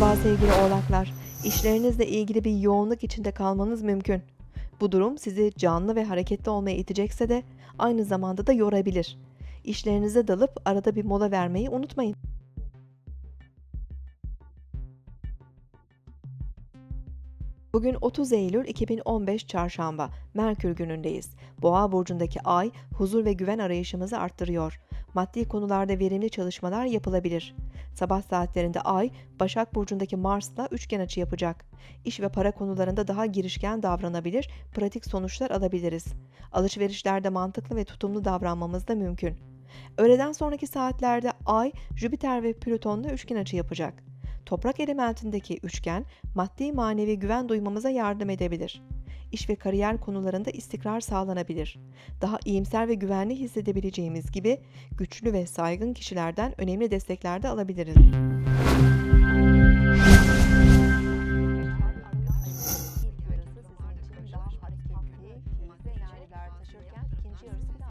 Merhaba sevgili oğlaklar. İşlerinizle ilgili bir yoğunluk içinde kalmanız mümkün. Bu durum sizi canlı ve hareketli olmaya itecekse de aynı zamanda da yorabilir. İşlerinize dalıp arada bir mola vermeyi unutmayın. Bugün 30 Eylül 2015 Çarşamba, Merkür günündeyiz. Boğa burcundaki ay huzur ve güven arayışımızı arttırıyor. Maddi konularda verimli çalışmalar yapılabilir. Sabah saatlerinde ay Başak burcundaki Mars'la üçgen açı yapacak. İş ve para konularında daha girişken davranabilir, pratik sonuçlar alabiliriz. Alışverişlerde mantıklı ve tutumlu davranmamız da mümkün. Öğleden sonraki saatlerde ay Jüpiter ve Plüton'la üçgen açı yapacak. Toprak elementindeki üçgen maddi manevi güven duymamıza yardım edebilir. İş ve kariyer konularında istikrar sağlanabilir. Daha iyimser ve güvenli hissedebileceğimiz gibi güçlü ve saygın kişilerden önemli destekler de alabiliriz.